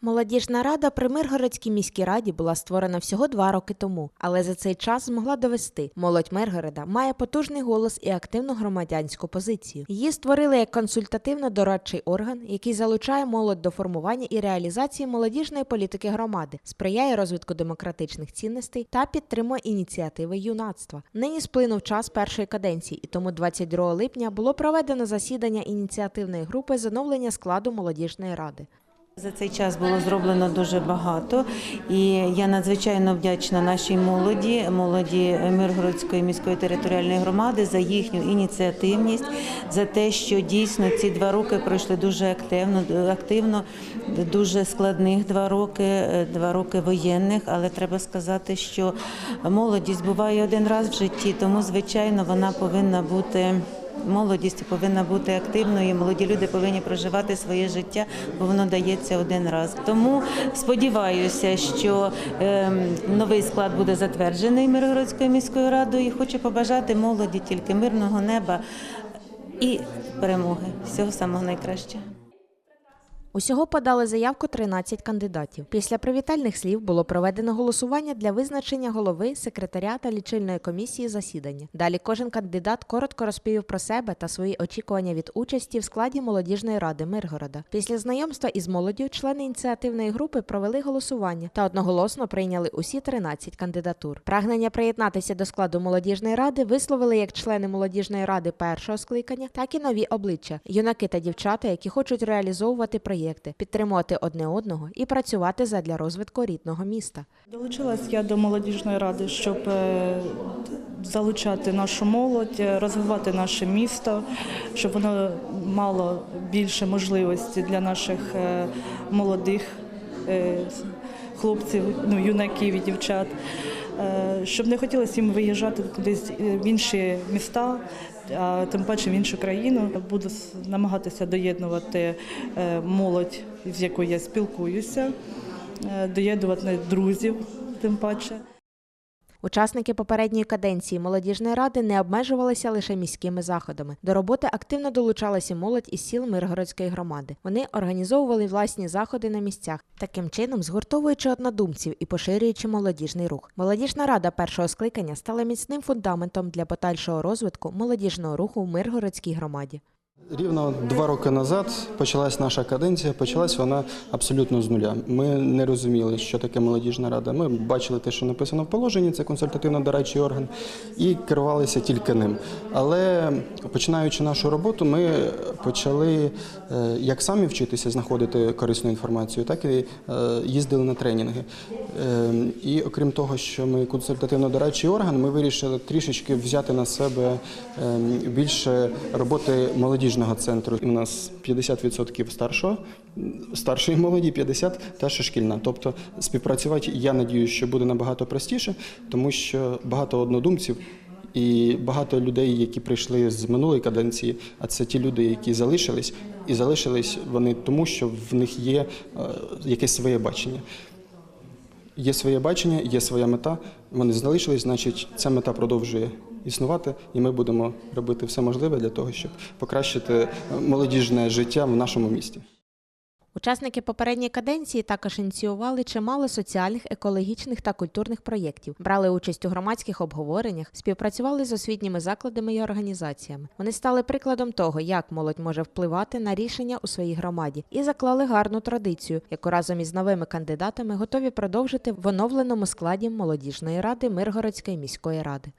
Молодіжна рада при Миргородській міській раді була створена всього два роки тому, але за цей час змогла довести, молодь Миргорода має потужний голос і активну громадянську позицію. Її створили як консультативно-дорадчий орган, який залучає молодь до формування і реалізації молодіжної політики громади, сприяє розвитку демократичних цінностей та підтримує ініціативи юнацтва. Нині сплинув час першої каденції, і тому 22 липня було проведено засідання ініціативної групи з оновлення складу молодіжної ради. За цей час було зроблено дуже багато, і я надзвичайно вдячна нашій молоді, молоді Миргородської міської територіальної громади за їхню ініціативність, за те, що дійсно ці два роки пройшли дуже активно, активно, дуже складних два роки, два роки воєнних. Але треба сказати, що молодість буває один раз в житті, тому звичайно вона повинна бути. Молодість повинна бути активною. Молоді люди повинні проживати своє життя, бо воно дається один раз. Тому сподіваюся, що е, новий склад буде затверджений Миргородською міською радою. І хочу побажати молоді тільки мирного неба і перемоги. Всього самого найкращого. Усього подали заявку 13 кандидатів. Після привітальних слів було проведено голосування для визначення голови, секретаря та лічильної комісії засідання. Далі кожен кандидат коротко розповів про себе та свої очікування від участі в складі молодіжної ради Миргорода. Після знайомства із молоддю члени ініціативної групи провели голосування та одноголосно прийняли усі 13 кандидатур. Прагнення приєднатися до складу молодіжної ради висловили як члени молодіжної ради першого скликання, так і нові обличчя юнаки та дівчата, які хочуть реалізовувати проєкти, підтримувати одне одного і працювати задля розвитку рідного міста. Долучилась я до молодіжної ради, щоб е, залучати нашу молодь, розвивати наше місто, щоб воно мало більше можливостей для наших е, молодих е, хлопців, ну, юнаків і дівчат, щоб не хотілося їм виїжджати кудись в інші міста. А тим паче в іншу країну буду намагатися доєднувати е, молодь, з якою я спілкуюся, е, доєднувати друзів, тим паче. Учасники попередньої каденції молодіжної ради не обмежувалися лише міськими заходами. До роботи активно долучалася молодь із сіл Миргородської громади. Вони організовували власні заходи на місцях, таким чином згуртовуючи однодумців і поширюючи молодіжний рух. Молодіжна рада першого скликання стала міцним фундаментом для подальшого розвитку молодіжного руху в Миргородській громаді. Рівно два роки назад почалась наша каденція. Почалась вона абсолютно з нуля. Ми не розуміли, що таке молодіжна рада. Ми бачили те, що написано в положенні, це консультативно-дорадчий орган, і керувалися тільки ним. Але починаючи нашу роботу, ми почали е, як самі вчитися знаходити корисну інформацію, так і е, їздили на тренінги. Е, І окрім того, що ми консультативно-дорадчий орган, ми вирішили трішечки взяти на себе е, більше роботи молодіжного центру. У нас 50% старшого, старшої молоді, 50% та ще шкільна. Тобто співпрацювати, я надіюся, що буде набагато простіше, тому що багато однодумців. І багато людей, які прийшли з минулої каденції, а це ті люди, які залишились, і залишились вони тому, що в них є е, якесь своє бачення. Є своє бачення, є своя мета. Вони залишились, значить, ця мета продовжує існувати, і ми будемо робити все можливе для того, щоб покращити молодіжне життя в нашому місті. Учасники попередньої каденції також ініціювали чимало соціальних, екологічних та культурних проєктів, брали участь у громадських обговореннях, співпрацювали з освітніми закладами і організаціями. Вони стали прикладом того, як молодь може впливати на рішення у своїй громаді, і заклали гарну традицію, яку разом із новими кандидатами готові продовжити в оновленому складі молодіжної ради Миргородської міської ради.